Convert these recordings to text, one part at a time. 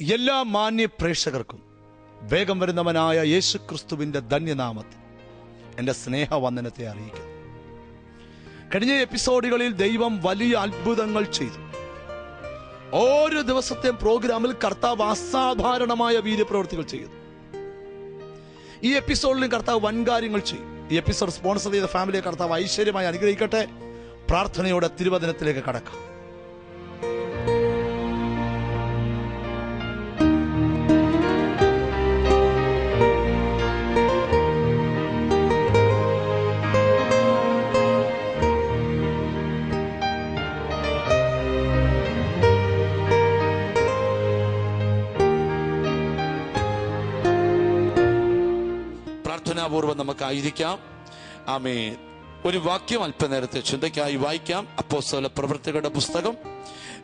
എല്ലാ മാന്യ പ്രേക്ഷകർക്കും വേഗം വരുന്നവനായ യേശു ക്രിസ്തുവിന്റെ ധന്യനാമത്തിൽ എന്റെ സ്നേഹവന്ദനത്തെ അറിയിക്കുന്നു. കഴിഞ്ഞ എപ്പിസോഡുകളിൽ ദൈവം വലിയ അത്ഭുതങ്ങൾ ചെയ്തു. ഓരോ ദിവസത്തെയും പ്രോഗ്രാമിൽ കർത്താവ് അസാധാരണമായ വീര്യപ്രവൃത്തികൾ ചെയ്യുന്നു ഈ എപ്പിസോഡിലും കർത്താവ് വൻകാര്യങ്ങൾ ചെയ്യും. ഈ എപ്പിസോഡ് സ്പോൺസർ ചെയ്ത ഫാമിലിയെ കർത്താവ് ഐശ്വര്യമായി അനുഗ്രഹിക്കട്ടെ. പ്രാർത്ഥനയോടെ തിരുവചനത്തിലേക്ക് കടക്കാം. പ്രാർത്ഥനാപൂർവം നമുക്കായിരിക്കാം ആമേ ഒരു വാക്യം അല്പനേരത്തെ ചിന്തയ്ക്കായി വായിക്കാം. അപ്പോസ്തല പ്രവൃത്തികളുടെ പുസ്തകം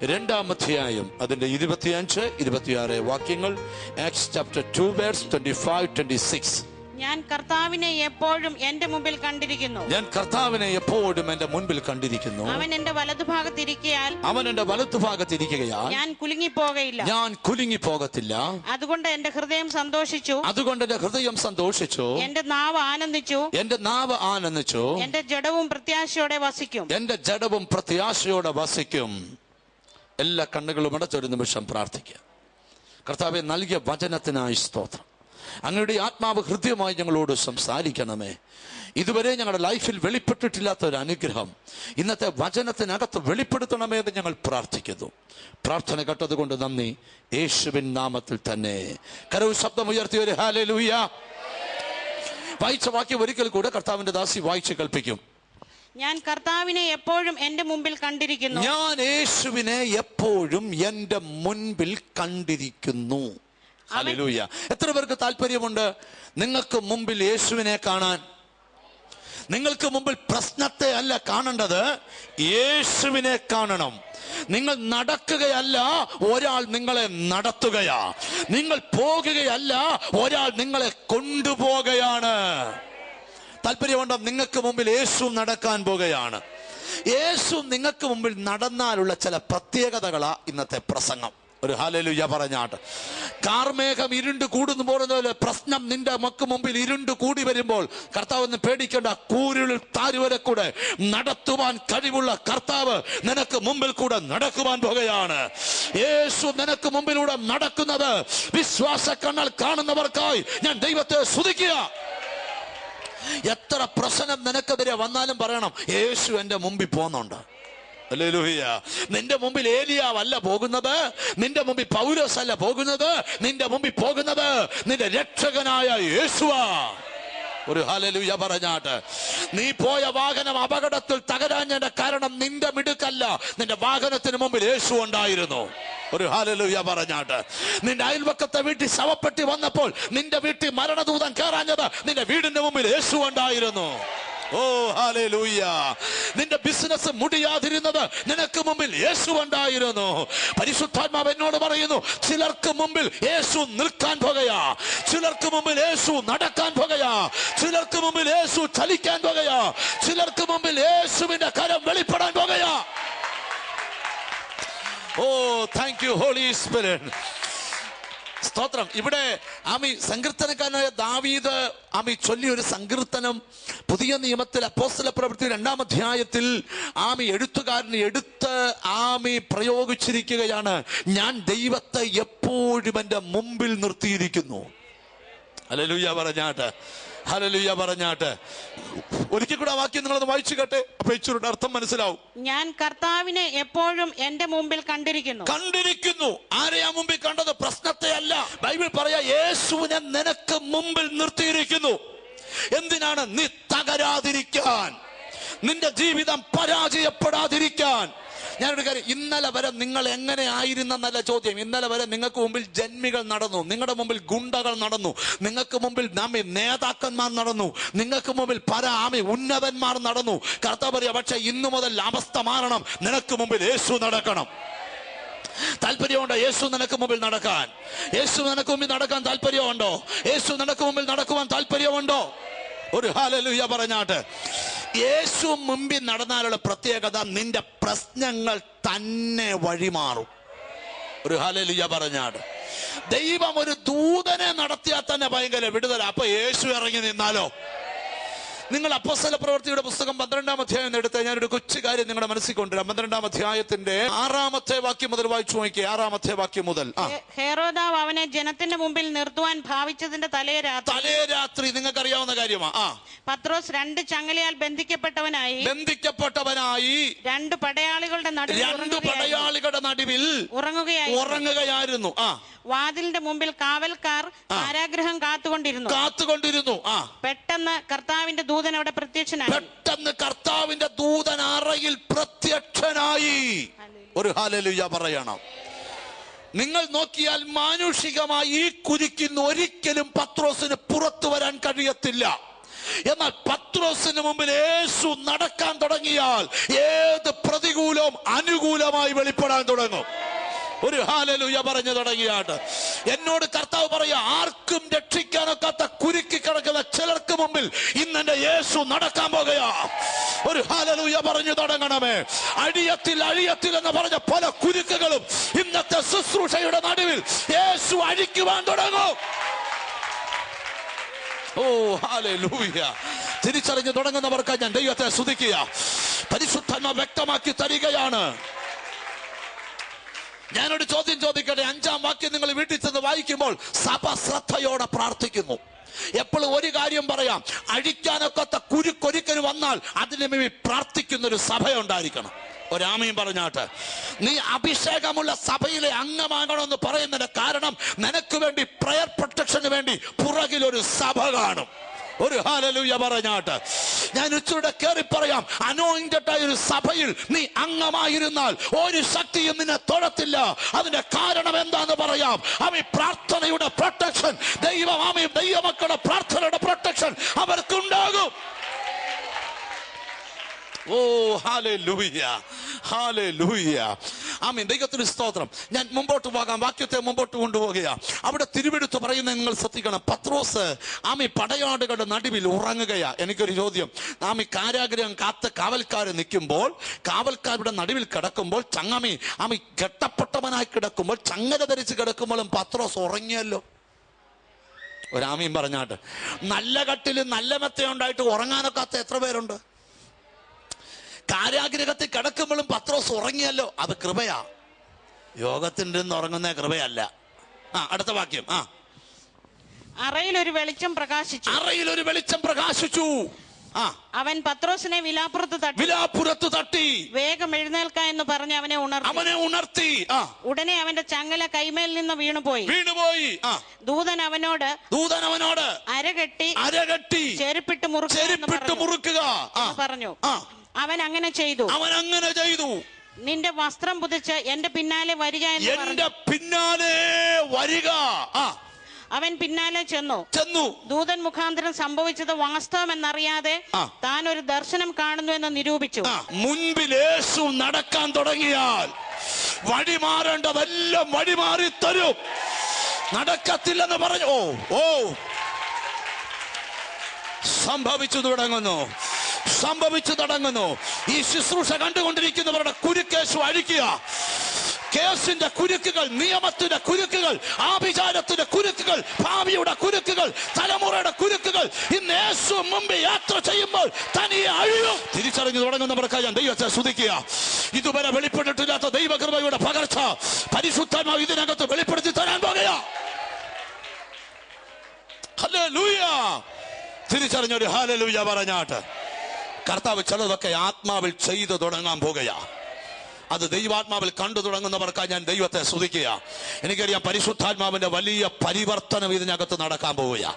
രണ്ടാം അധ്യായം അതിന്റെ ഇരുപത്തിയഞ്ച് ഇരുപത്തിയാറ് വാക്യങ്ങൾ. Acts chapter two words twenty five twenty six ഞാൻ കർത്താവിനെ എപ്പോഴും എന്റെ മുമ്പിൽ കണ്ടിരിക്കുന്നു. ഞാൻ കർത്താവിനെ എപ്പോഴും എന്റെ മുൻപിൽ കണ്ടിരിക്കുന്നു. അവൻ എന്റെ വലതുഭാഗത്തിരിക്കയാൽ അവൻ എന്റെ വലതുഭാഗത്തിരിക്കുകയാൽ ഞാൻ കുലുങ്ങി പോകയില്ല ഞാൻ കുലുങ്ങി പോകത്തില്ല അതുകൊണ്ട് എന്റെ ഹൃദയം സന്തോഷിച്ചു. അതുകൊണ്ട് എന്റെ ഹൃദയം സന്തോഷിച്ചു. എന്റെ നാവ് ആനന്ദിച്ചു. എന്റെ നാവ് ആനന്ദിച്ചു. എന്റെ ജഡവും പ്രത്യാശയോടെ വസിക്കും. എന്റെ ജഡവും പ്രത്യാശയോടെ വസിക്കും. എല്ലാ കണ്ണുകളും അടച്ചൊരു നിമിഷം പ്രാർത്ഥിക്കുക. കർത്താവെ നൽകിയ വചനത്തിനായി സ്തോത്രം. അങ്ങയുടെ ആത്മാവ് ഹൃദ്യമായി ഞങ്ങളോട് സംസാരിക്കണമേ. ഇതുവരെ ഞങ്ങളുടെ ലൈഫിൽ വെളിപ്പെട്ടിട്ടില്ലാത്ത ഒരു അനുഗ്രഹം. ഇന്നത്തെ വചനത്തിനകത്ത് വെളിപ്പെടുത്തണമേ എന്ന് ഞങ്ങൾ പ്രാർത്ഥിക്കുന്നു. പ്രാർത്ഥന കേട്ടതുകൊണ്ട് നന്ദി. യേശുവിൻ നാമത്തിൽ തന്നെ. കരവ് ശബ്ദം ഉയർത്തിയ ഒരു ഹാലൂയ വായിച്ച വാക്യം ഒരിക്കൽ കൂടെ കർത്താവിന്റെ ദാസി വായിച്ച് കൽപ്പിക്കും ഞാൻ കർത്താവിനെ എപ്പോഴും എന്റെ മുമ്പിൽ കണ്ടിരിക്കുന്നു. ഞാൻ യേശുവിനെ എപ്പോഴും എന്റെ മുൻപിൽ കണ്ടിരിക്കുന്നു. ഹല്ലേലൂയ. എത്ര പേർക്ക് താല്പര്യമുണ്ട്? നിങ്ങൾക്ക് മുമ്പിൽ യേശുവിനെ കാണാൻ. നിങ്ങൾക്ക് മുമ്പിൽ പ്രശ്നത്തെ അല്ല കാണേണ്ടത്. യേശുവിനെ കാണണം. നിങ്ങൾ നടക്കുകയല്ല ഒരാൾ നിങ്ങളെ നടത്തുകയാ. നിങ്ങൾ പോകുകയല്ല ഒരാൾ നിങ്ങളെ കൊണ്ടുപോകുകയാണ് താല്പര്യമുണ്ടോ? നിങ്ങൾക്ക് മുമ്പിൽ യേശു നടക്കാൻ പോകുകയാണ്. യേശു നിങ്ങൾക്ക് മുമ്പിൽ നടന്നാലുള്ള ചില പ്രത്യേകതകളാ ഇന്നത്തെ പ്രസംഗം. ഒരു ഹാലലുയ പറഞ്ഞാട്ട്. കാർമേഘം ഇരുണ്ട് കൂടുന്നു പോകുന്നതുപോലെ പ്രശ്നം നിന്റെ മക്ക് മുമ്പിൽ ഇരുണ്ട് കൂടി വരുമ്പോൾ കർത്താവ് പേടിക്കേണ്ട കൂരുളിൽ താരുവരെ കൂടെ നടത്തുവാൻ കഴിവുള്ള കർത്താവ് നിനക്ക് മുമ്പിൽ കൂടെ നടക്കുവാൻ പോകുകയാണ്. യേശു നിനക്ക് മുമ്പിലൂടെ നടക്കുന്നത് വിശ്വാസ കണ്ണാൽ കാണുന്നവർക്കായി ഞാൻ ദൈവത്തെ സ്തുതിക്കുക. എത്ര പ്രശ്നം നിനക്കെതിരെ വന്നാലും പറയണം യേശു എന്റെ മുമ്പിൽ ഹല്ലേലൂയ. നിന്റെ മുമ്പിൽ ഏലിയാവല്ല പോകുന്നത്. നിന്റെ മുമ്പിൽ പൗലോസ് അല്ല പോകുന്നത്. നിന്റെ മുമ്പിൽ പോകുന്നത് നിന്റെ രക്ഷകനായ യേശുവാ. ഒരു ഹലലുയ പറഞ്ഞാട്ട്. നീ പോയ വാഹനം അപകടത്തിൽ തകരാഞ്ഞതിന്റെ കാരണം നിന്റെ മിടുക്കല്ല. നിന്റെ വാഹനത്തിന് മുമ്പിൽ യേശു ഉണ്ടായിരുന്നു. ഒരു ഹാലലുയ പറഞ്ഞാട്ട്. നിന്റെ അയൽവക്കത്തെ വീട്ടിൽ ശവപ്പെട്ടി വന്നപ്പോൾ നിന്റെ വീട്ടിൽ മരണദൂതൻ കയറാഞ്ഞത് നിന്റെ വീടിന്റെ മുമ്പിൽ യേശു ഉണ്ടായിരുന്നു. ഓ ഹാലൂയ നിന്റെ ബിസിനസ് മുടിയാതിരുന്നത് നിനക്ക് മുമ്പിൽ യേശു ഉണ്ടായിരുന്നു. പരിശുദ്ധാത്മാവ് എന്നോട് പറയുന്നു ചിലർക്ക് മുമ്പിൽ യേശു നിൽക്കാൻ പോകയാ. ചിലർക്ക് മുമ്പിൽ യേശു നടക്കാൻ പോകയാ. ചിലർക്ക് മുമ്പിൽ യേശു ചലിക്കാൻ പോകയാ. ചിലർക്ക് മുമ്പിൽ യേശുവിന്റെ കരം വെളിപ്പെടാൻ പോകയാ. Oh thank you holy spirit സ്തോത്രം. ഇവിടെ ആമി സങ്കീർത്തനക്കാരനായ ദാവീദ് ആമി ചൊല്ലിയ ഒരു സങ്കീർത്തനം പുതിയ നിയമത്തിൽ അപ്പോസ്തല പ്രവൃത്തി രണ്ടാം അധ്യായത്തിൽ ആമി എഴുത്തുകാരന് എടുത്ത് ആമി പ്രയോഗിച്ചിരിക്കുകയാണ്. ഞാൻ ദൈവത്തെ എപ്പോഴും എന്റെ മുമ്പിൽ നിർത്തിയിരിക്കുന്നു. അല്ലെ ഹല്ലേലൂയ പറഞ്ഞാട്ട്. ഹല്ലേലൂയ പറഞ്ഞാട്ട്. ഒരിക്കൽ കൂടെ ആ വാക്യം നിങ്ങളത് വായിച്ചു കേട്ടെ. അപ്പൊ ഇച്ചിരി അർത്ഥം മനസ്സിലാവും. ഞാൻ കർത്താവിനെ എപ്പോഴും എന്റെ മുമ്പിൽ കണ്ടിരിക്കുന്നു. കണ്ടിരിക്കുന്നു. ആരെയാ മുമ്പിൽ കണ്ടത്? പ്രശ്നത്തെ അല്ല. ബൈബിൾ പറയാ യേശുവിനെ നിനക്ക് മുമ്പിൽ നിർത്തിയിരിക്കുന്നു. എന്തിനാണ്? നീ തകരാതിരിക്കാൻ. നിന്റെ ജീവിതം പരാജയപ്പെടാതിരിക്കാൻ. ഞാനൊരു കാര്യം ഇന്നലെ വരെ നിങ്ങൾ എങ്ങനെ ആയിരുന്നെന്നല്ല ചോദ്യം. ഇന്നലെ വരെ നിങ്ങൾക്ക് മുമ്പിൽ ജന്മികൾ നടന്നു നിങ്ങളുടെ മുമ്പിൽ ഗുണ്ടകൾ നടന്നു നിങ്ങൾക്ക് മുമ്പിൽ നമ്മി നേതാക്കന്മാർ നടന്നു നിങ്ങൾക്ക് മുമ്പിൽ പല ആമി ഉന്നതന്മാർ നടന്നു. കർത്താവ് പറയുക പക്ഷെ ഇന്നു മുതൽ അവസ്ഥ മാറണം നിനക്ക് മുമ്പിൽ യേശു നടക്കണം. താല്പര്യമുണ്ടോ? യേശു നിനക്ക് മുമ്പിൽ നടക്കാൻ. യേശു നിനക്ക് മുമ്പിൽ നടക്കാൻ താല്പര്യമുണ്ടോ? യേശു നിനക്ക് മുമ്പിൽ നടക്കുവാൻ താല്പര്യമുണ്ടോ? ഒരു ഹാലലുയ പറഞ്ഞാട്ട്. യേശു മുമ്പിൽ നടന്നാലുള്ള പ്രത്യേകത നിന്റെ പ്രശ്നങ്ങൾ തന്നെ വഴിമാറും. ഒരു ഹാലലുയ പറഞ്ഞാട്ട്. ദൈവം ഒരു ദൂതനെ നടത്തിയാൽ തന്നെ ഭയങ്കര വിടുതല. അപ്പൊ യേശു ഇറങ്ങി നിന്നാലോ? നിങ്ങൾ അപ്പോസ്തല പ്രവൃത്തിയുടെ പുസ്തകം പന്ത്രണ്ടാം അധ്യായം എടുത്ത് ഞാനൊരു കൊച്ചു കാര്യം നിങ്ങളുടെ മനസ്സിൽ കൊണ്ടുവരാം. പന്ത്രണ്ടാം അധ്യായത്തിന്റെ ആറാമത്തെ വാക്യം മുതൽ വായിച്ചു നോക്കി ആറാമത്തെ വാക്യം മുതൽ. ഹെറോദാവ് അവനെ ജനത്തിന്റെ മുമ്പിൽ നിർത്തുവാൻ ഭാവിച്ചതിന്റെ തലേ രാത്രി. തലേ രാത്രി. നിങ്ങൾക്ക് അറിയാവുന്ന കാര്യമാ. ആ. പത്രോസ് രണ്ട് ചങ്ങലയാൽ ബന്ധിക്കപ്പെട്ടവനായി. ബന്ധിക്കപ്പെട്ടവനായി. രണ്ട് പടയാളികളുടെ നടുവിൽ രണ്ട് പടയാളികളുടെ നടുവിൽ ഉറങ്ങുകയായി ഉറങ്ങുകയായിരുന്നു. ആ. വാതിലിന്റെ മുമ്പിൽ കാവൽക്കാർ കാരാഗ്രഹം കാത്തുകൊണ്ടിരുന്നു. കാത്തുകൊണ്ടിരുന്നു. ആ. പെട്ടെന്ന് കർത്താവിന്റെ ദൂതൻ അവിടെ പ്രത്യക്ഷനായി. പെട്ടെന്ന് കർത്താവിന്റെ ദൂതൻ അറയിൽ പ്രത്യക്ഷനായി. ഒരു ഹാലലുയ പറയണം. നിങ്ങൾ നോക്കിയാൽ മാനുഷികമായി ഈ കുരിക്കിന്ന് ഒരിക്കലും പത്രോസിന് പുറത്തു വരാൻ കഴിയത്തില്ല. എന്നാൽ പത്രോസിന് മുമ്പിൽ യേശു നടക്കാൻ തുടങ്ങിയാൽ ഏത് പ്രതികൂലവും അനുകൂലമായി വെളിപ്പെടാൻ തുടങ്ങും. ഒരു ഹാലലുയ പറഞ്ഞു തുടങ്ങിയാട്ട്. എന്നോട് കർത്താവ് പറയാ ആർക്കും രക്ഷിക്കാനൊക്കാത്ത കുരുക്കി കിടക്കുന്ന ചിലർക്ക് മുമ്പിൽ ഇന്ന് എന്റെ യേശു നടക്കാൻ പോകുകയാ. ഒരു ഹാലലൂയ പറഞ്ഞു തുടങ്ങണമേ. അഴിയത്തിൽ അഴിയത്തിൽ എന്ന് പറഞ്ഞ പല കുരുക്കുകളും ഇന്നത്തെ ശുശ്രൂഷയുടെ നടുവിൽ യേശു അഴിക്കുവാൻ തുടങ്ങും. ഓ ഹാലൂയ തിരിച്ചറിഞ്ഞ് തുടങ്ങുന്നവർക്ക് ഞാൻ ദൈവത്തെ സ്തുതിക്കുക. പരിശുദ്ധന്മ വ്യക്തമാക്കി തരികയാണ്. ഞാനൊരു ചോദ്യം ചോദിക്കട്ടെ? അഞ്ചാം വാക്യം നിങ്ങൾ വീട്ടിൽ ചെന്ന് വായിക്കുമ്പോൾ സഭ ശ്രദ്ധയോടെ പ്രാർത്ഥിക്കുന്നു. എപ്പോഴും ഒരു കാര്യം പറയാം. അഴിക്കാനൊക്കത്ത കുരുക്കൊരുക്കന് വന്നാൽ അതിന് മേ പ്രാർത്ഥിക്കുന്ന ഒരു സഭയുണ്ടായിരിക്കണം. ഒരാമയും പറഞ്ഞാട്ട് നീ അഭിഷേകമുള്ള സഭയിലെ അംഗമാകണമെന്ന് പറയുന്നതിന്റെ കാരണം നിനക്ക് വേണ്ടി പ്രയർ പ്രൊട്ടക്ഷന് വേണ്ടി പുറകിലൊരു സഭ കാണും. ഒരു ഹാലലൂയ പറഞ്ഞാട്ട്. ഞാൻ ഉച്ചയുടെ കയറി പറയാം. അനോയിന്റഡ് ആയ ഒരു സഭയിൽ നീ അംഗമായിരുന്നാൽ ഒരു ശക്തിയും നിന്നെ തൊഴത്തില്ല. അതിന്റെ കാരണം എന്താന്ന് പറയാം. ആമി പ്രാർത്ഥനയുടെ പ്രൊട്ടക്ഷൻ ദൈവം ആമി ദൈവമക്കളുടെ പ്രാർത്ഥനയുടെ പ്രൊട്ടക്ഷൻ അവർക്കുണ്ടാകും ഓ ഹാലേ ലൂയ്യ ഹാലേ ലൂയ്യ ആമീൻ. ദൈവത്തിന് സ്തോത്രം. ഞാൻ മുമ്പോട്ട് പോകാം. വാക്യത്തെ മുമ്പോട്ട് കൊണ്ടുപോകുക. അവിടെ തിരുവെടുത്ത് പറയുന്നത് നിങ്ങൾ ശ്രദ്ധിക്കണം. പത്രോസ് ആമി പടയാടുകളുടെ നടുവിൽ ഉറങ്ങുകയാ. എനിക്കൊരു ചോദ്യം. ആമി കാരാഗ്രഹം കാത്ത് കാവൽക്കാർ നിൽക്കുമ്പോൾ കാവൽക്കാരുടെ നടുവിൽ കിടക്കുമ്പോൾ ചങ്ങാമി ആമി കെട്ടപ്പെട്ടവനായി കിടക്കുമ്പോൾ ചങ്ങല ധരിച്ച് കിടക്കുമ്പോഴും പത്രോസ് ഉറങ്ങിയല്ലോ. ഒരാമീൻ പറഞ്ഞാട്ട് നല്ല കട്ടിൽ നല്ല മെത്തയുണ്ടായിട്ട് ഉറങ്ങാനൊക്കാത്ത എത്ര പേരുണ്ട്? കാരാഗ്രഹത്തിൽ കിടക്കുമ്പോഴും പത്രോസ് ഉറങ്ങിയല്ലോ. അത് കൃപയാ. യോഗത്തിന്റെ ഉറങ്ങുന്ന കൃപയല്ല. ആ അടുത്ത വാക്യം. ആ. അറയിൽ ഒരു വെളിച്ചം പ്രകാശിച്ചു. അറയിൽ ഒരു വെളിച്ചം പ്രകാശിച്ചു. അവൻ പത്രോസിനെ വിലാപ്പുറത്ത് തട്ടി. വിലാപ്പുറത്ത് തട്ടി. വേഗം എഴുന്നേൽക്ക എന്ന് പറഞ്ഞ് അവനെ ഉണർത്തി. അവനെ ഉണർത്തി. ഉടനെ അവന്റെ ചങ്ങല കൈമേൽ നിന്ന് വീണുപോയി. വീണുപോയി. ദൂതൻ അവനോട് ദൂതൻ അവനോട് അരകെട്ടി അരകെട്ടി ചെരുപ്പിട്ട് മുറുക്കുക ചെരുപ്പിട്ട്. മുറുക്കുക. പറഞ്ഞു. അവൻ അങ്ങനെ ചെയ്തു. അവൻ അങ്ങനെ ചെയ്തു. നിന്റെ വസ്ത്രം പുതിച്ച് എന്റെ പിന്നാലെ വരിക എന്റെ പിന്നാലെ വരിക. ആ. അവൻ പിന്നാലെ ചെന്നു. ചെന്നു. ദൂതൻ മുഖാന്തരം സംഭവിച്ചത് വാസ്തവം എന്നറിയാതെ താൻ ഒരു ദർശനം കാണുന്നു എന്ന് നിരൂപിച്ചു. മുൻപിൽ യേശു നടക്കാൻ തുടങ്ങിയാൽ വഴിമാറേണ്ടതെല്ലാം വഴിമാറി തരും നടക്കത്തില്ലെന്ന് പറഞ്ഞു. ഓ ഓ. സംഭവിച്ചു തുടങ്ങുന്നു. സംഭവിച്ചു തുടങ്ങുന്നു. ഈ ശുശ്രൂഷ കണ്ടുകൊണ്ടിരിക്കുന്നവരുടെ കുരുക്കേശു അഴിക്കുക. കേസിന്റെ കുരുക്കുകൾ നിയമത്തിന്റെ കുരുക്കുകൾ ആഭിചാരത്തിന്റെ കുരുക്കുകൾ ഭാവിയുടെ കുരുക്കുകൾ തലമുറയുടെ കുരുക്കുകൾ ഇന്ന് യേശു മുമ്പ് യാത്ര ചെയ്യുമ്പോൾ തനിയെ അഴിയും. തിരിച്ചറിഞ്ഞു തുടങ്ങുന്നവർക്ക് ഞാൻ ദൈവത്തെ സ്തുതിക്കുക. ഇതുവരെ വെളിപ്പെട്ടിട്ടില്ലാത്ത ദൈവകൃപയുടെ പകർച്ച പരിശുദ്ധമാവ് ഇതിനകത്ത് വെളിപ്പെടുത്തി തരാൻ പോകുക. തിരിച്ചറിഞ്ഞൊരു ഹാലലൂയ പറഞ്ഞാട്ട്. കർത്താവ് ചിലതൊക്കെ ആത്മാവിൽ ചെയ്തു തുടങ്ങാൻ പോകുകയാ. അത് ദൈവാത്മാവിൽ കണ്ടു തുടങ്ങുന്നവർക്കായി ഞാൻ ദൈവത്തെ സ്തുതിക്കുക. എനിക്കറിയാം പരിശുദ്ധാത്മാവിന്റെ വലിയ പരിവർത്തനം ഇതിനകത്ത് നടക്കാൻ പോവുക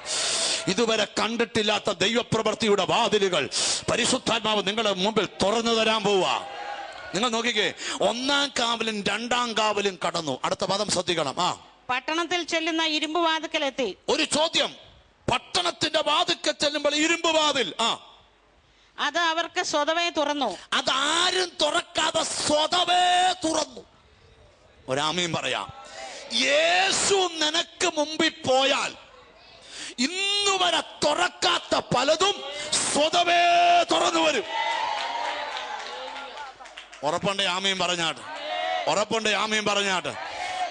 ഇതുവരെ കണ്ടിട്ടില്ലാത്ത ദൈവപ്രവൃത്തിയുടെ വാതിലുകൾ പരിശുദ്ധാത്മാവ് നിങ്ങളുടെ മുമ്പിൽ തുറന്നു തരാൻ പോവുക നിങ്ങൾ നോക്കിക്കേ ഒന്നാം കാവലും രണ്ടാം കാവലും കടന്നു. അടുത്ത പദം ശ്രദ്ധിക്കണം. ആ. പട്ടണത്തിൽ ചെല്ലുന്ന ഇരുമ്പ് വാതുക്കലെത്തി. ഒരു ചോദ്യം. പട്ടണത്തിന്റെ വാതുക്കൽ ചെല്ലുമ്പോൾ ഇരുമ്പ് വാതിൽ. ആ. അത് അവർക്ക് സ്വതവേ തുറന്നു. അതാരും തുറക്കാതെ സ്വതവേ തുറന്നു. ഒരാമയും പറയാം യേശു നിനക്ക് മുമ്പിൽ പോയാൽ ഇന്നു വരെ തുറക്കാത്ത പലതും സ്വതവേ തുറന്നു വരും. ഉറപ്പുണ്ട് ആമയും പറഞ്ഞാട്ട്. ഉറപ്പുണ്ട് ആമയും പറഞ്ഞാട്ട്.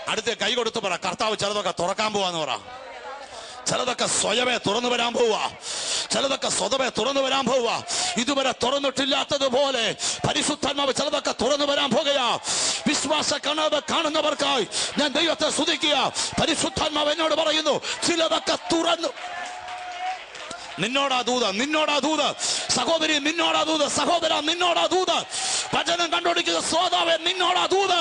അടുത്ത കൈ കൊടുത്ത് പറ കർത്താവ് ചിലതൊക്കെ തുറക്കാൻ പോവാന്ന് പറ. ചിലതൊക്കെ സ്വയമേ തുറന്നു വരാൻ പോവുക. ചിലതൊക്കെ സ്വതമേ തുറന്നു വരാൻ പോവുക. ഇതുവരെ തുറന്നിട്ടില്ലാത്തതുപോലെ പരിശുദ്ധാത്മാവ് ചിലതൊക്കെ തുറന്നു വരാൻ പോകുകയാ വിശ്വാസ കണവ് കാണുന്നവർക്കായി ഞാൻ ദൈവത്തെ സ്തുതിക്കുക. പരിശുദ്ധാത്മാവ് എന്നോട് പറയുന്നു ചിലതൊക്കെ തുറന്നു. നിന്നോടാ ദൂത നിന്നോടാ ദൂത. സഹോദരി നിന്നോടാ ദൂത. സഹോദര നിന്നോടാ ദൂത. ഭജനം കണ്ടുപിടിക്കുന്ന സ്വതാവെ നിന്നോടാ ദൂത്.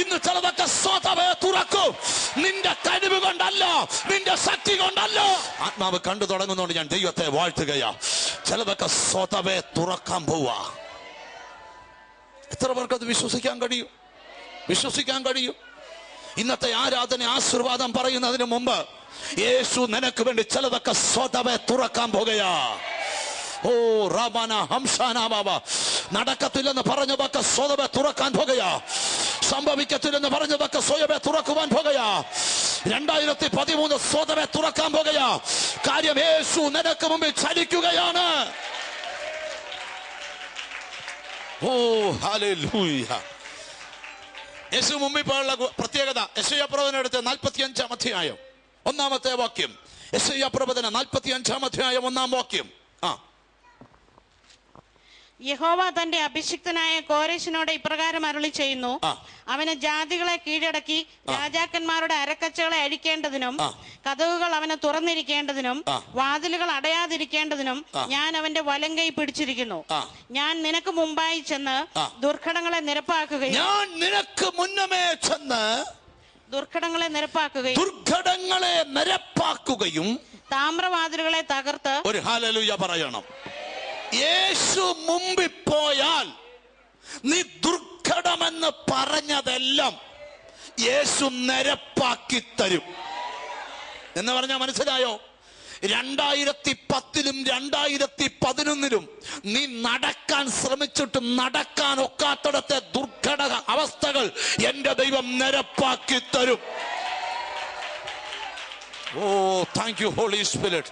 ഇന്ന് ചിലതൊക്കെ സ്വതവേ തുറക്കും. നിന്റെ കഴിവ് കൊണ്ടല്ല നിന്റെ ശക്തി കൊണ്ടല്ല. ആത്മാവ് കണ്ടു തുടങ്ങുന്നോണ്ട് ഞാൻ ദൈവത്തെ വാഴ്ത്തുകയാ. ചിലതൊക്കെ സ്വതവേ തുറക്കാൻ പോവാ. എത്ര പേർക്ക് അത് വിശ്വസിക്കാൻ കഴിയും? വിശ്വസിക്കാൻ കഴിയും? ഇന്നത്തെ ആരാധന ആശീർവാദം പറയുന്നതിന് മുമ്പ് യേശു നിനക്ക് വേണ്ടി ചിലതൊക്കെ സ്വതവെ തുറക്കാൻ പോകുകയാ. ഓ റബാന ഹംസാന ബാബ. നടക്കത്തില്ലെന്ന് പറഞ്ഞതൊക്കെ സ്വതവേ തുറക്കാൻ പോകുകയാ. സംഭവിക്കത്തില്ലെന്ന് പറഞ്ഞതൊക്കെ സ്വയമേ തുറക്കുവാൻ പോകുകയാ. രണ്ടായിരത്തി പതിമൂന്ന് സ്വതമേ തുറക്കാൻ പോകുകയാ. കാര്യം യേശു നിനക്ക് മുമ്പിൽ ചലിക്കുകയാണ്. ഓ ഹല്ലേലൂയ. യേശു മുമ്പിൽ പോലുള്ള പ്രത്യേകത യശയ പ്രവചനടുത്ത് നാൽപ്പത്തി അഞ്ചാം അധ്യായം ഒന്നാമത്തെ വാക്യം. യശയപ്രവചന നാൽപ്പത്തി അഞ്ചാം അധ്യായം ഒന്നാം വാക്യം. ആ. യഹോവ തന്റെ അഭിഷിക്തനായ കോരേശിനോട് ഇപ്രകാരം അരുളി ചെയ്യുന്നു. അവനെ ജാതികളെ കീഴടക്കി രാജാക്കന്മാരുടെ അരക്കച്ചകളെ അഴിക്കേണ്ടതിനും. കഥകുകൾ അവന് തുറന്നിരിക്കേണ്ടതിനും. വാതിലുകൾ അടയാതിരിക്കേണ്ടതിനും ഞാൻ അവന്റെ വലങ്കൈ പിടിച്ചിരിക്കുന്നു. ഞാൻ നിനക്ക് മുമ്പായി ചെന്ന്. ദുർഘടങ്ങളെ നിരപ്പാക്കുകയും ഞാൻ നിനക്ക് മുന്നമേ ചെന്ന് ദുർഘടങ്ങളെ നിരപ്പാക്കുകയും ദുർഘടങ്ങളെ നിരപ്പാക്കുകയും താമ്രവാതിലുകളെ തകർത്ത് ഒരു ഹാലലുയ പറയണം. യേശു മുമ്പിൽ പോയാൽ നീ ദുർഘടമെന്ന് പറഞ്ഞതെല്ലാം യേശു നിരപ്പാക്കി തരും. എന്ന് പറഞ്ഞാൽ മനസ്സിലായോ? രണ്ടായിരത്തി പത്തിലും രണ്ടായിരത്തി പതിനൊന്നിലും നീ നടക്കാൻ ശ്രമിച്ചിട്ട് നടക്കാൻ ഒക്കാത്തടത്തെ ദുർഘട അവസ്ഥകൾ എന്റെ ദൈവം നിരപ്പാക്കി തരും. Oh, thank you, Holy Spirit.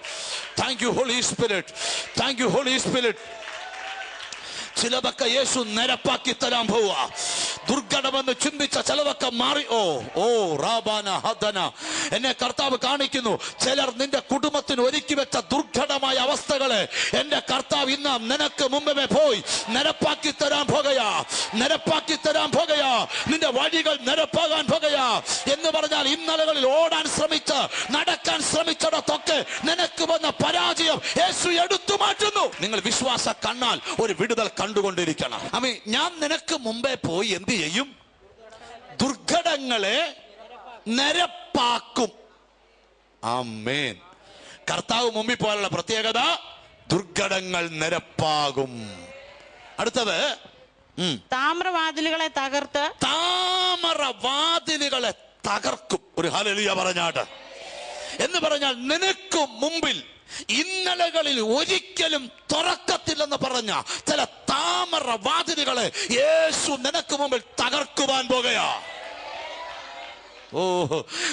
Thank you, Holy Spirit. Thank you, Holy Spirit. ചിലതൊക്കെ യേശു നിരപ്പാക്കി തരാൻ പോവുക. ദുർഘടമെന്ന് ചിന്തിച്ച ചിലതൊക്കെ മാറി. ഓ ഓ റാബാന ഹദന. എന്നെ കർത്താവ് കാണിക്കുന്നു. ചിലർ നിന്റെ കുടുംബത്തിന് ഒരുക്കി വെച്ച ദുർഘടമായ അവസ്ഥകളെ എന്റെ കർത്താവ് ഇന്ന് നിനക്ക് മുമ്പേ പോയി നിരപ്പാക്കി തരാൻ പോകയാ നിരപ്പാക്കി തരാൻ പോകയാ നിന്റെ വഴികൾ നിരപ്പാകാൻ പോകയാ എന്ന് പറഞ്ഞാൽ ഇന്നലകളിൽ ഓടാൻ ശ്രമിച്ച നടക്കാൻ ശ്രമിച്ചിടത്തൊക്കെ നിനക്ക് വന്ന പരാജയം യേശു എടുത്തു മാറ്റുന്നു. നിങ്ങൾ വിശ്വാസ കണ്ണാൽ ഒരു വിടുതൽ കണ്ടുകൊണ്ടിരിക്കണം. അമ്മ ഞാൻ നിനക്ക് മുമ്പേ പോയി എന്ത് ചെയ്യും? ദുർഘടങ്ങളെ നിരപ്പാക്കും. ആമേൻ. കർത്താവ് മുമ്പിൽ പോലുള്ള പ്രത്യേകത ദുർഘടങ്ങൾ നിരപ്പാകും. അടുത്തത് താമ്രവാതിലുകളെ തകർത്ത് താമ്രവാതിലുകളെ തകർക്കും. ഒരു ഹലിയ പറഞ്ഞാട്ട്. എന്ന് പറഞ്ഞാൽ നിനക്കും മുമ്പിൽ ഇന്നലകളിൽ ഒരിക്കലും തുറക്കത്തില്ലെന്ന് പറഞ്ഞ ചില താമര വാതിലുകളെ യേശു നിനക്ക് മുമ്പിൽ തകർക്കുവാൻ പോകുകയാ. ഓ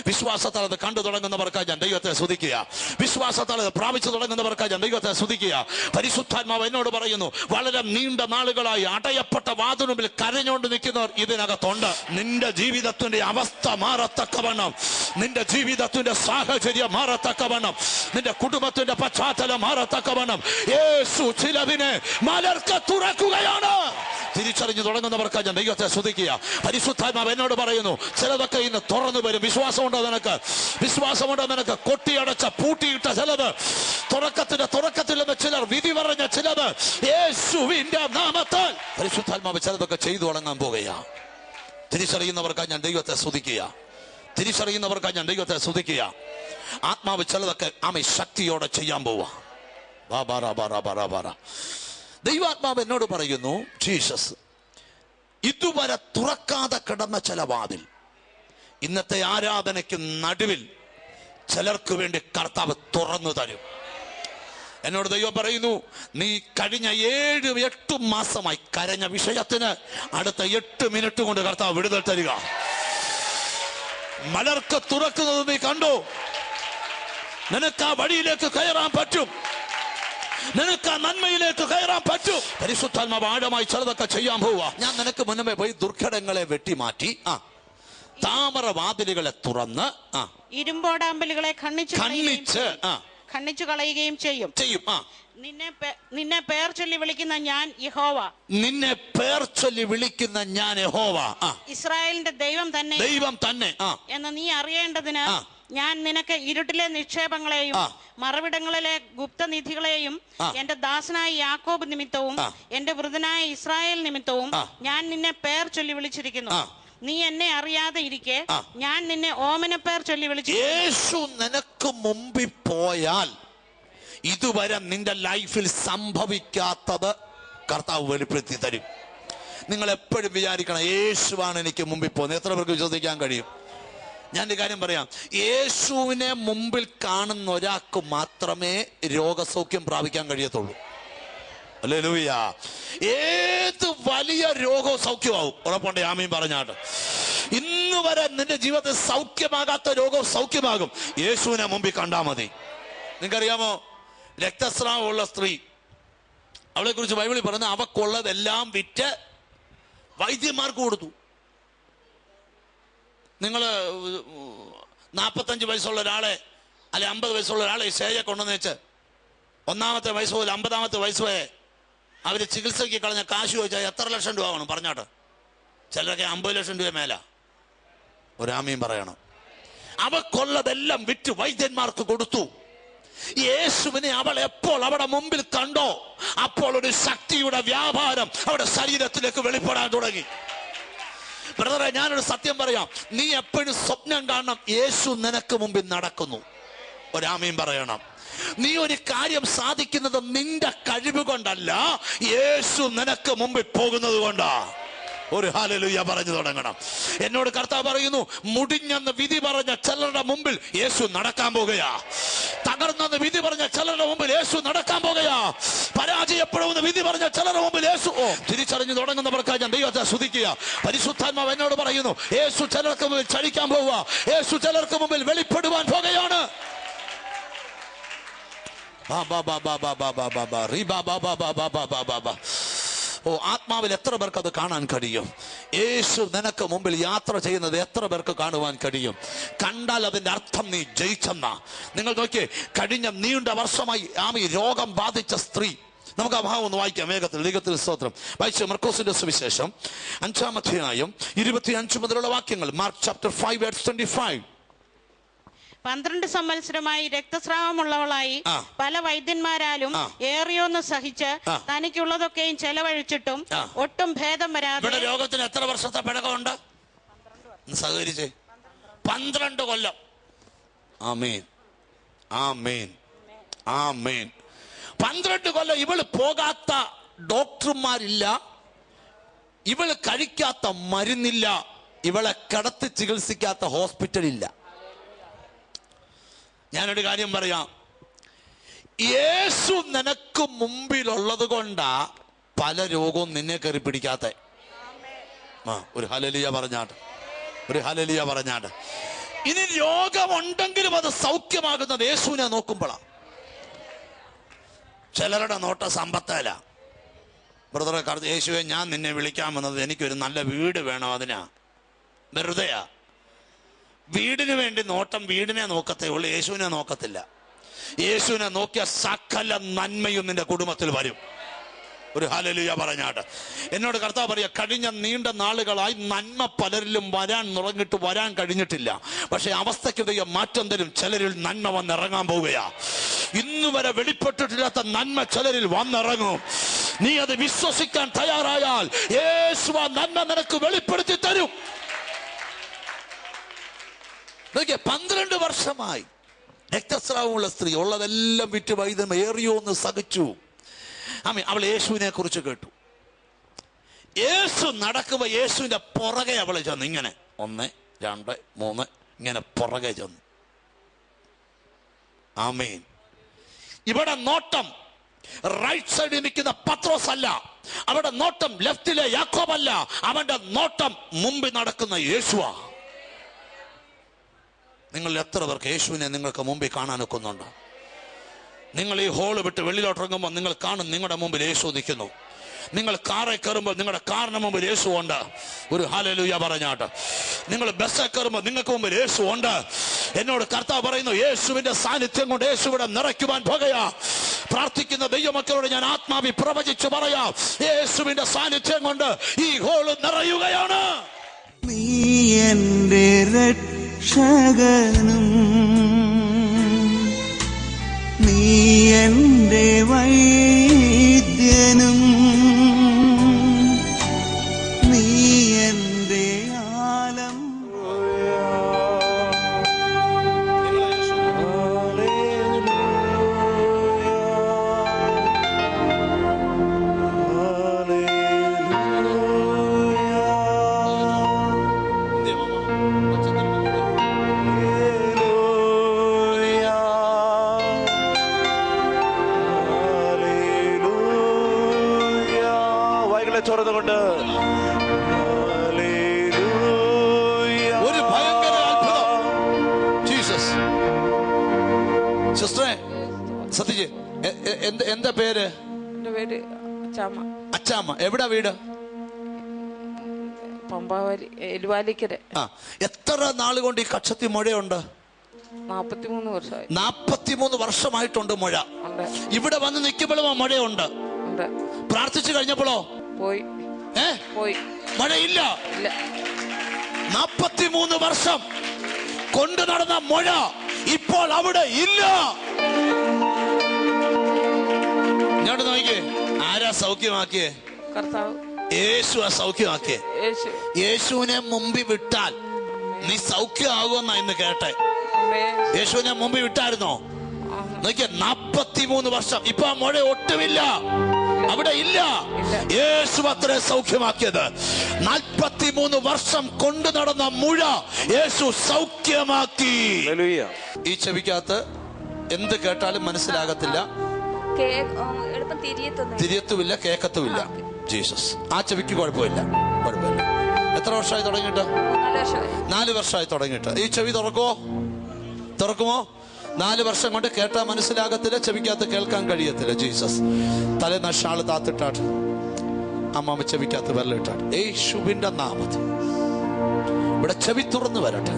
വിശ്വാസത്താൽ അത് കണ്ടു തുടങ്ങുന്നവർക്കായി ഞാൻ ദൈവത്തെ സ്തുതിക്കുക. വിശ്വാസത്താൽ അത് പ്രാപിച്ചു തുടങ്ങുന്നവർക്കായി ഞാൻ ദൈവത്തെ സ്തുതിക്കുക. പരിശുദ്ധാത്മാവ് എന്നോട് പറയുന്നു വളരെ നീണ്ട നാളുകളായി അടയപ്പെട്ട വാതിനുമ്പിൽ കരഞ്ഞുകൊണ്ട് നിൽക്കുന്നവർ ഇതിനകത്തുണ്ട്. നിന്റെ ജീവിതത്തിന്റെ അവസ്ഥ മാറത്തക്കവണ്ണം. നിന്റെ ജീവിതത്തിന്റെ സാഹചര്യം മാറത്തക്കവണ്ണം. നിന്റെ കുടുംബത്തിന്റെ പശ്ചാത്തലം മാറത്തക്കവണ്ണം. യേശു ചിലവിനെ മലർക്ക തുറക്കുകയാണ്. തിരിച്ചറിഞ്ഞു തുടങ്ങുന്നവർക്ക് ഞാൻ ദൈവത്തെ ശ്രദ്ധിക്കുക പരിശുദ്ധാത്മാവ് എന്നോട് പറയുന്നു ചിലതൊക്കെ ഇന്ന് തുറന്നു വരും. വിശ്വാസമുണ്ടോ നിനക്ക്? വിശ്വാസമുണ്ടോ നിനക്ക്? കൊട്ടിയടച്ച പൂട്ടിയിട്ട ചിലത്. തുറക്കത്തിന്റെ തുറക്കത്തിൽ നിന്ന് ചിലർ വിധി പറഞ്ഞ ചിലത് യേശുവിന്റെ നാമത്താൽ. പരിശുദ്ധാത്മാവ് ചിലതൊക്കെ ചെയ്തു തുടങ്ങാൻ പോകുകയാ തിരിച്ചറിയുന്നവർക്ക് ഞാൻ ദൈവത്തെ ശ്രദ്ധിക്കുക തിരിച്ചറിയുന്നവർക്ക് ഞാൻ ദൈവത്തെ ശ്രദ്ധിക്കുക ആത്മാവ് ചിലതൊക്കെ ആമ ശക്തിയോടെ ചെയ്യാൻ പോവാ ബാ ബാറ ബാറ ബാറ റാ ബാ റാ ബാ റാ. ദൈവാത്മാവ് എന്നോട് പറയുന്നു ജീസസ് ഇതുവരെ തുറക്കാതെ കിടന്ന ചില വാതിൽ ഇന്നത്തെ ആരാധനയ്ക്ക് നടുവിൽ ചിലർക്ക് വേണ്ടി കർത്താവ് തുറന്നു തരും. എന്നോട് ദൈവം പറയുന്നു നീ കഴിഞ്ഞ ഏഴ് എട്ട് മാസമായി കരഞ്ഞ വിഷയത്തിന് അടുത്ത എട്ട് മിനിറ്റ് കൊണ്ട് കർത്താവ് വിടുതൽ തരിക. മലർക്ക് തുറക്കുന്നത് നീ കണ്ടു? നിനക്ക് ആ വഴിയിലേക്ക് കയറാൻ പറ്റും. നിനക്ക് ആ നന്മയിലേക്ക് കയറാൻ പറ്റും. പരിശുദ്ധാത്മാവ് ആഴമായി ചിലതൊക്കെ ചെയ്യാൻ പോവാ. ഞാൻ നിനക്ക് മുന്നമേ പോയി ദുർഘടങ്ങളെ വെട്ടിമാറ്റി. ആ. താമര വാതിലുകളെ തുറന്ന് ആ. ഇരുമ്പോടാമ്പലുകളെ ഖണ്ണിച്ച് ഖണ്ണിച്ച് കണ്ണിച്ച് ആ. ഖണ്ഡിച്ചു കളയുകയും ചെയ്യും. ചെയ്യും ആ. നിന്നെ നിന്നെ പേർ ചൊല്ലി വിളിക്കുന്ന ഞാൻ യഹോവ. നിന്നെ പേർ ചൊല്ലി വിളിക്കുന്ന ഞാൻ യഹോവ ഇസ്രായേലിന്റെ ദൈവം തന്നെ ദൈവം തന്നെ ആ. എന്ന് നീ അറിയേണ്ടതിന്. ഞാൻ നിനക്ക് ഇരുട്ടിലെ നിക്ഷേപങ്ങളെയും മറവിടങ്ങളിലെ ഗുപ്തനിധികളെയും. എന്റെ ദാസനായ യാക്കോബ് നിമിത്തവും. എന്റെ വൃതനായ ഇസ്രായേൽ നിമിത്തവും ഞാൻ നിന്നെ പേർ ചൊല്ലി വിളിച്ചിരിക്കുന്നു. നീ എന്നെ അറിയാതെ ഇരിക്കെ. ഞാൻ നിന്നെ ഓമന പേർ ചൊല്ലി വിളിച്ചു യേശു നിനക്ക് മുമ്പിൽ പോയാൽ ഇതുവരെ നിന്റെ ലൈഫിൽ സംഭവിക്കാത്തത് കർത്താവ് വെളിപ്പെടുത്തി തരും. നിങ്ങൾ എപ്പോഴും വിചാരിക്കണം യേശുവാണ് എനിക്ക് മുമ്പിൽ പോകുന്നത്. എത്ര പേർക്ക് വിശ്വസിക്കാൻ കഴിയും? ഞാൻ ഒരു കാര്യം പറയാം. യേശുവിനെ മുമ്പിൽ കാണുന്ന ഒരാൾക്ക് മാത്രമേ രോഗസൗഖ്യം പ്രാപിക്കാൻ കഴിയത്തുള്ളൂ. അല്ലേ ലൂയ ഏത് വലിയ രോഗവും സൗഖ്യമാവും ഉറപ്പുണ്ട് ആമീൻ പറഞ്ഞാട്ട്. ഇന്ന് വരെ നിന്റെ ജീവിതത്തിൽ സൗഖ്യമാകാത്ത രോഗവും സൗഖ്യമാകും യേശുവിനെ മുമ്പിൽ കണ്ടാ മതി. നിങ്ങൾക്കറിയാമോ? രക്തസ്രാവമുള്ള സ്ത്രീ അവളെ കുറിച്ച് ബൈബിളിൽ പറഞ്ഞ അവക്കുള്ളതെല്ലാം വിറ്റ് വൈദ്യന്മാർക്ക് കൊടുത്തു. നിങ്ങൾ നാൽപ്പത്തഞ്ച് വയസ്സുള്ള ഒരാളെ അല്ലെ അമ്പത് വയസ്സുള്ള ഒരാളെ സ്റ്റേജെ കൊണ്ടുവന്ന് വെച്ച് ഒന്നാമത്തെ വയസ്സ് പോലെ അമ്പതാമത്തെ വയസ്സ് വരെ അവർ ചികിത്സയ്ക്ക് കളഞ്ഞ കാശ് ചോദിച്ചാൽ എത്ര ലക്ഷം രൂപ വേണം? പറഞ്ഞാട്ട്. ചിലരൊക്കെ അമ്പത് ലക്ഷം രൂപ മേല. ഒരാമയും പറയണം. അവക്കുള്ളതെല്ലാം വിറ്റ് വൈദ്യന്മാർക്ക് കൊടുത്തു. യേശുവിനെ അവൾ എപ്പോൾ അവിടെ മുമ്പിൽ കണ്ടോ അപ്പോൾ ഒരു ശക്തിയുടെ വ്യാപാരം അവിടെ ശരീരത്തിലേക്ക് വെളിപ്പെടാൻ തുടങ്ങി. ബ്രദറെ ഞാനൊരു സത്യം പറയാം. നീ എപ്പോഴും സ്വപ്നം കാണണം. യേശു നിനക്ക് മുമ്പിൽ നടക്കുന്നു. ഒരാമയും പറയണം. നീ ഒരു കാര്യം സാധിക്കുന്നത് നിന്റെ കഴിവ് കൊണ്ടല്ല. യേശു നിനക്ക് മുമ്പിൽ പോകുന്നത് കൊണ്ടാ. ഒരു ഹാലലുയ്യ പറഞ്ഞു തുടങ്ങണം എന്നോട് കർത്താവ് പറയുന്നു മുടിഞ്ഞെന്ന് വിധി പറഞ്ഞ ചിലരുടെ മുമ്പിൽ യേശു നടക്കാൻ പോകുകയാ തകർന്നെന്ന് വിധി പറഞ്ഞ ചിലരുടെ മുമ്പിൽ യേശു നടക്കാൻ പോകുകയാ പരാജയപ്പെടുമെന്ന് വിധി പറഞ്ഞ ചിലരുടെ മുമ്പിൽ യേശു ഓ തിരിച്ചറിഞ്ഞു തുടങ്ങുന്നവർക്ക് ഞാൻ ദൈവത്തെ സ്തുതിക്കുക പരിശുദ്ധാത്മാവ് എന്നോട് പറയുന്നു യേശു ചിലർക്ക് മുമ്പിൽ ചലിക്കാൻ പോവുക യേശു ചിലർക്ക് മുമ്പിൽ വെളിപ്പെടുവാൻ പോകുകയാണ് ബാ, ബാ, ബാ, ബാ, ബാ, ബാ, ബാ, ബാ, ബാ. റീ, ബാ, ബാ, ബാ, ബാ, ബാ, ബാ, ബാ, ബാ, ബാ. ഓ ആത്മാവിൽ എത്ര പേർക്ക് അത് കാണാൻ കഴിയും? യേശു നിനക്ക് മുമ്പിൽ യാത്ര ചെയ്യുന്നത് എത്ര പേർക്ക് കാണുവാൻ കഴിയും? കണ്ടാൽ അതിന്റെ അർത്ഥം നീ ജയിച്ചെന്ന. നിങ്ങൾ നോക്കിയേ കഴിഞ്ഞ നീണ്ട വർഷമായി ആമി രോഗം ബാധിച്ച സ്ത്രീ. നമുക്ക് ആ ഭാവം ഒന്ന് വായിക്കാം വേഗത്തിൽ ലീഗത്തിൽ സ്തോത്രം. വായിച്ച മർക്കോസിന്റെ സുവിശേഷം. അഞ്ചാം അധ്യായം ഇരുപത്തി അഞ്ച് മുതലുള്ള വാക്യങ്ങൾ. Mark chapter five twenty five. പന്ത്രണ്ട് സംവത്സരമായി രക്തസ്രാവമുള്ളവളായി ആ. പല വൈദ്യന്മാരാലും ഏറിയൊന്ന് സഹിച്ച് ആ. തനിക്കുള്ളതൊക്കെയും ചെലവഴിച്ചിട്ടും ആ. ഒട്ടും ഭേദം വരാതെ രോഗത്തിന് എത്ര വർഷത്തെ പിഴകമുണ്ട് സഹകരിച്ചേ. പന്ത്രണ്ട് കൊല്ലം. ആമേൻ. ആമേൻ. ആമേൻ. പന്ത്രണ്ട് കൊല്ലം ഇവൾ പോകാത്ത ഡോക്ടർമാരില്ല. ഇവൾ കഴിക്കാത്ത മരുന്നില്ല. ഇവളെ കിടത്തി ചികിത്സിക്കാത്ത ഹോസ്പിറ്റലില്ല. ഞാനൊരു കാര്യം പറയാം. യേശു നിനക്ക് മുമ്പിലുള്ളത് കൊണ്ടാ പല രോഗവും നിന്നെ കയറി പിടിക്കാത്ത. ആ ഒരു ഹലലിയ പറഞ്ഞാട്ട്. ഒരു ഹലലിയ പറഞ്ഞാട്ട്. ഇനി രോഗമുണ്ടെങ്കിലും അത് സൗഖ്യമാകുന്നത് യേശുവിനെ നോക്കുമ്പോഴാണ് ചിലരുടെ നോട്ട സമ്പത്തല ബ്രദറെ യേശുവെ ഞാൻ നിന്നെ വിളിക്കാൻ വന്നത് എനിക്കൊരു നല്ല വീട് വേണം അതിനാ. വെറുതെയാ. വീടിന് വേണ്ടി നോട്ടം വീടിനെ നോക്കത്തേ ഉള്ളൂ യേശുവിനെ നോക്കത്തില്ല. യേശുവിനെ നോക്കിയ സകല നന്മയും നിന്റെ കുടുംബത്തിൽ വരും. ഒരു ഹലലുയ പറഞ്ഞാട്ട്. എന്നോട് കർത്താവ് പറയുക കഴിഞ്ഞ നീണ്ട നാളുകളായി നന്മ പലരിലും വരാൻ നുറങ്ങിട്ട് വരാൻ കഴിഞ്ഞിട്ടില്ല. പക്ഷെ അവസ്ഥയ്ക്ക് മാറ്റം തരും ചിലരിൽ നന്മ വന്നിറങ്ങാൻ പോവുകയാ. ഇന്നു വരെ വെളിപ്പെട്ടിട്ടില്ലാത്ത നന്മ ചിലരിൽ വന്നിറങ്ങും. നീ അത് വിശ്വസിക്കാൻ തയ്യാറായാൽ യേശുവ നന്മ നിനക്ക് വെളിപ്പെടുത്തി തരും. നോക്കിയേ പന്ത്രണ്ട് വർഷമായി രക്തസ്രാവമുള്ള സ്ത്രീ ഉള്ളതെല്ലാം വിറ്റ് വൈദ്യം ഏറിയോ എന്ന് സഹിച്ചു. അമ്മ അവൾ യേശുവിനെ കുറിച്ച് കേട്ടു. യേശു നടക്കുമ്പോ യേശുവിന്റെ പുറകെ അവൾ ചെന്ന്. ഇങ്ങനെ ഒന്ന് രണ്ട് മൂന്ന് ഇങ്ങനെ പുറകെ ചെന്നു. ആമേൻ. ഇവിടെ നോട്ടം റൈറ്റ് സൈഡിൽ നിൽക്കുന്ന പത്രോസ് അല്ല. അവിടെ നോട്ടം ലെഫ്റ്റിലെ യാക്കോബല്ല അവന്റെ നോട്ടം മുമ്പിൽ നടക്കുന്ന യേശുവാ. നിങ്ങൾ എത്ര പേർക്ക് യേശുവിനെ നിങ്ങൾക്ക് മുമ്പിൽ കാണാൻ ഒക്കുന്നുണ്ടോ നിങ്ങൾ ഈ ഹോൾ വിട്ട് വെള്ളിലോട്ട് ഇറങ്ങുമ്പോൾ നിങ്ങൾ കാണും നിങ്ങളുടെ മുമ്പിൽ യേശു നിൽക്കുന്നു. നിങ്ങൾ കാറെ കയറുമ്പോൾ നിങ്ങളുടെ കാറിന് മുമ്പിൽ യേശു ഉണ്ട്. ഒരു ഹാലലൂയ പറഞ്ഞാട്ട് നിങ്ങൾ ബസ്സിൽ കയറുമ്പോൾ നിങ്ങൾക്ക് മുമ്പിൽ യേശു ഉണ്ട്. എന്നോട് കർത്താവ് പറയുന്നു യേശുവിന്റെ സാന്നിധ്യം കൊണ്ട് യേശുവിടെ നിറയ്ക്കുവാൻ പോകയാ പ്രാർത്ഥിക്കുന്ന ദൈവമക്കളോട് ഞാൻ ആത്മാവി പ്രവചിച്ചു പറയാം. യേശുവിന്റെ സാന്നിധ്യം കൊണ്ട് ഈ ഹോൾ നിറയുകയാണ്. നീ എന്റെ രക്ഷകനും. നീ എന്റെ വൈദ്യനും അച്ചാമ്മ എവിടാ വീട്? പമ്പാവരി എലുവാലിക്കര. ആ എത്ര നാൾ കൊണ്ട് ഈ കക്ഷത്തി മുഴയുണ്ട്? നാപ്പത്തിമൂന്ന് വർഷമായി. നാപ്പത്തിമൂന്ന് വർഷമായിട്ടുണ്ട് മുഴ. ഇവിടെ വന്ന് നിൽക്കുമ്പോഴും ആ മുഴയുണ്ട്. പ്രാർത്ഥിച്ചു കഴിഞ്ഞപ്പോഴോ? പോയി. ഏ? പോയി. മഴയില്ല. ഇല്ല. നാപ്പത്തിമൂന്ന് വർഷം കൊണ്ടു നടന്ന മുഴ ഇപ്പോൾ അവിടെ ഇല്ല. ഞാൻ നോക്കിയേ. ആരാ സൗഖ്യമാക്കിയേ? കർത്താവ്. യേശു ആ സൗഖ്യമാക്കിയ. യേശു. യേശുവിനെ മുമ്പിൽ വിട്ടാൽ നീ സൗഖ്യമാകുമെന്നാ ഇന്ന് കേട്ടെ. യേശുവിനെ മുമ്പിൽ വിട്ടായിരുന്നോ? നോക്കിയ നാപ്പത്തിമൂന്ന് വർഷം. ഇപ്പൊ ആ മുഴ ഒട്ടുമില്ല. അവിടെ ഇല്ല. യേശു അത്ര സൗഖ്യമാക്കിയത്. നാൽപ്പത്തിമൂന്ന് വർഷം കൊണ്ടു നടന്ന മുഴ യേശു സൗഖ്യമാക്കി. ഹല്ലേലൂയ. ഈ ചെവിക്കകത്ത് എന്ത് കേട്ടാലും മനസ്സിലാകത്തില്ല. തിരിയത്തുമില്ല കേക്കത്തുമില്ല. ജീസസ്. ആ ചെവിക്ക് കുഴപ്പമില്ല. കുഴപ്പമില്ല. എത്ര വർഷമായി തുടങ്ങിയിട്ട്? നാല് വർഷമായി. തുടങ്ങിയിട്ട്. ഈ ചെവി തുറക്കുമോ തുറക്കുമോ? നാല് വർഷം കൊണ്ട് കേട്ടാൽ മനസ്സിലാകത്തില്ല ചെവിക്കകത്ത് കേൾക്കാൻ കഴിയത്തില്ല. ജീസസ്. തലേന്ന് ഷാൾ താത്തിട്ടാട്ട് അമ്മാമ്മ ചെവിക്കകത്ത് വരലിട്ടാട്ട് യേശുവിന്റെ നാമത്തിൽ. ഇവിടെ ചെവി തുറന്നു വരട്ടെ.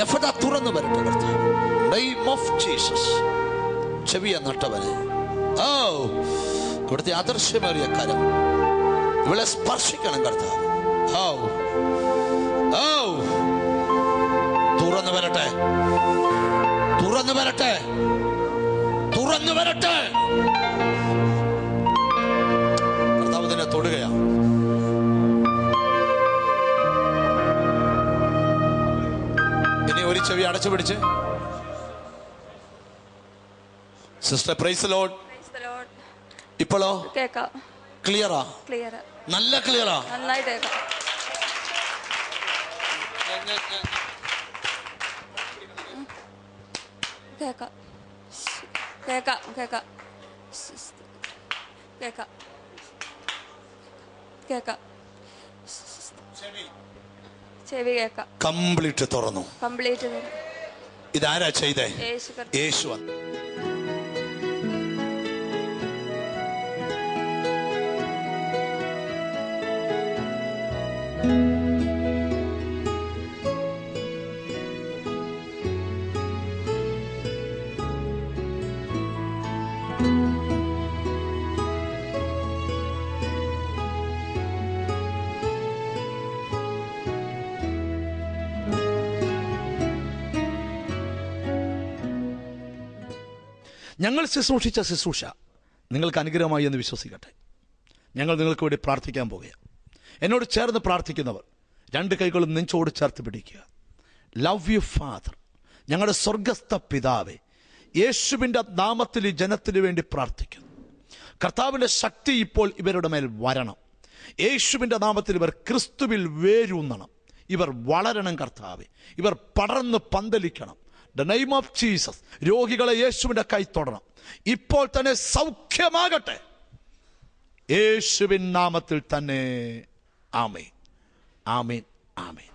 എഫട തുറന്നു വരട്ടെ കർത്താവ്. നെയ്മ് ഓഫ് ജീസസ് ചെവിയ നട്ടവനെ ഓ ഇവിടുത്തെ ആദർശമേറിയ കരം ഇവളെ സ്പർശിക്കണം കർത്താവ്. ഓ തുറന്നു വരട്ടെ. തുറന്നു വരട്ടെ. തുറന്നു വരട്ടെ. കർത്താവ് തന്നെ തൊടുകയാ. ഇനി ഒരു ചെവി അടച്ചു പിടിച്ച് സിസ്റ്റർ പ്രൈസ് ലോഡ്. ഇപ്പോഴോ? കേക്കാം. ക്ലിയറാ? ക്ലിയർ നല്ല ക്ലിയറാ? നന്നായി കേക്കാം. കേക്കാം. കേക്കാം കേക്കാം. കേക്കാം. കേക്കാം. ചെവി കേക്കാം. കംപ്ലീറ്റ് തുറന്നു. കംപ്ലീറ്റ് ഇതാരാ ചെയ്തേ? യേശു. യേശു ഞങ്ങൾ ശുശ്രൂഷിച്ച ശുശ്രൂഷ നിങ്ങൾക്ക് അനുഗ്രഹമായി എന്ന് വിശ്വസിക്കട്ടെ. ഞങ്ങൾ നിങ്ങൾക്ക് വേണ്ടി പ്രാർത്ഥിക്കാൻ പോകുകയാണ്. എന്നോട് ചേർന്ന് പ്രാർത്ഥിക്കുന്നവർ രണ്ട് കൈകളും നെഞ്ചോട് ചേർത്ത് പിടിക്കുക. ലവ് യു ഫാദർ ഞങ്ങളുടെ സ്വർഗസ്ഥ പിതാവേ യേശുവിന്റെ നാമത്തിൽ ഈ ജനത്തിന് വേണ്ടി പ്രാർത്ഥിക്കുന്നു. കർത്താവിന്റെ ശക്തി ഇപ്പോൾ ഇവരുടെ മേൽ വരണം. യേശുവിന്റെ നാമത്തിൽ ഇവർ ക്രിസ്തുവിൽ വേരൂന്നണം. ഇവർ വളരണം കർത്താവെ. ഇവർ പടർന്ന് പന്തലിക്കണം. ദ നെയിം ഓഫ് ജീസസ് രോഗികളെ യേശുവിന്റെ കൈ തൊടണം. ഇപ്പോൾ തന്നെ സൗഖ്യമാകട്ടെ. യേശുവിൻ നാമത്തിൽ തന്നെ ആമീൻ. ആമീൻ. ആമീൻ.